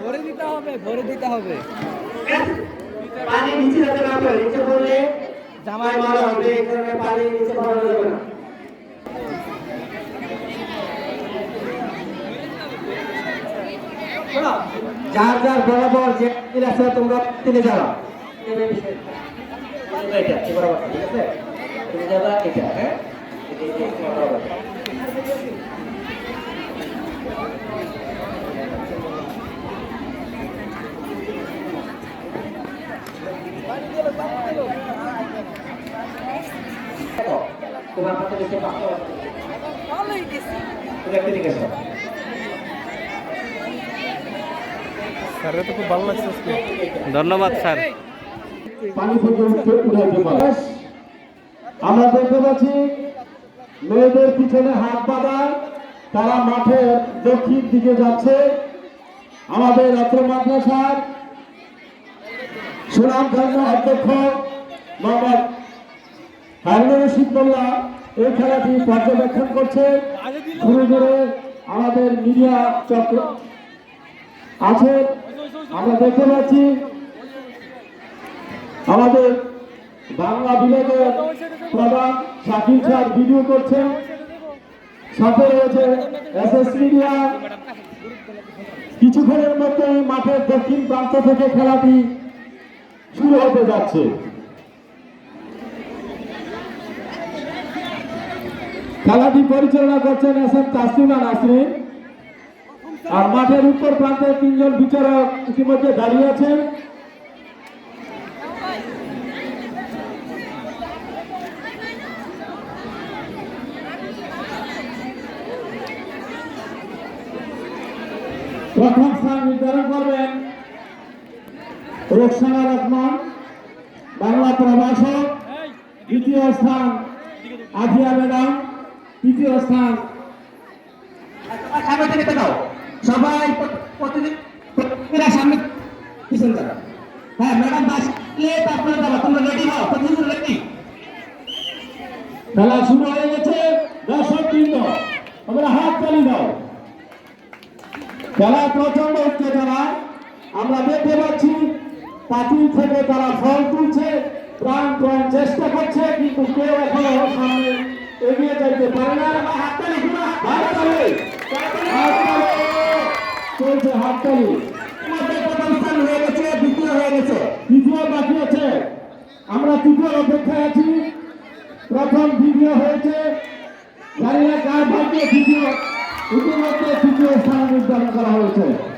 ভরে দিতে হবে ভরে দিতে হবে ঠিক আছে? পানি নিচে যাতে না পড়ে নিচে পড়লে জামাই মারা হবে এই কারণে পানি নিচে পড়া যাবে না যার যার বরাবর যে আছে তোমরা তিনে যাও এটা বরাবর ঠিক আছে তুমি যাবা এটা হ্যাঁ এটা এটা তোমার বরাবর দেখো, তোমার হাতে দেখতে পাচ্ছ তুমি একটা দিকে যাও স্যারের তো খুব ভালো লাগছে ধন্যবাদ স্যার। পানি থেকে উঠতে উঠাইতে পারে আমরা দেখতে পাচ্ছি মেয়েদের পিছনে হাত বাঁধা তারা মাঠের দক্ষিণ দিকে যাচ্ছে। আমাদের অত্র মাদ্রাসার সুনামধন্য অধ্যক্ষ মোহাম্মদ হারুন রশিদ মোল্লা। এই খেলাটি পর্যবেক্ষণ করছে ঘুরে ঘুরে আমাদের মিডিয়া চক্র। আছে, আমরা দেখতে পাচ্ছি আমাদের বাংলা বিভাগের প্রধান শাকিল স্যার ভিডিও করছেন। সাথে রয়েছে এস এস মিডিয়া কিছুক্ষণের মধ্যে মাঠের দক্ষিণ প্রান্ত থেকে খেলাটি শুরু হতে যাচ্ছে। খেলাটি পরিচালনা করছেন এস এম তাসলিমা নাসরিন। আর মাঠের উত্তর প্রান্তে তিনজন বিচারক ইতিমধ্যে দাঁড়িয়ে আছেন। প্রথম স্থান নির্ধারণ করবেন রোকসানা রহমান, বাংলা প্রভাষক। দ্বিতীয় স্থান আজিয়া তৃতীয় স্থান। সামনে থেকে দাও সবাই সামনে পিছন হ্যাঁ ম্যাডাম বাস প্লেট আপনারা দাঁড়াও তোমরা রেডি হও? প্রতিদিন রেডি খেলা শুরু হয়ে গেছে। দর্শক বৃন্দ আমরা হাত তালি দাও। খেলা প্রচণ্ড উত্তেজনা আমরা দেখতে পাচ্ছি পাতিল থেকে তারা ফল তুলছে প্রাণ প্রাণ চেষ্টা করছে কিন্তু কেউ এখনও সামনে এগিয়ে যাইতে পারে না। হাততালি হাততালি। চলছে হাততালি। প্রথম স্থান হয়ে গেছে দ্বিতীয় হয়ে গেছে। তৃতীয় বাকি আছে। আমরা তৃতীয় অপেক্ষায় আছি। প্রথম দ্বিতীয় হয়েছে। জানি না কার ভাগ্যে তৃতীয় ইতিমধ্যে তৃতীয় স্থান নির্ধারণ করা হয়েছে।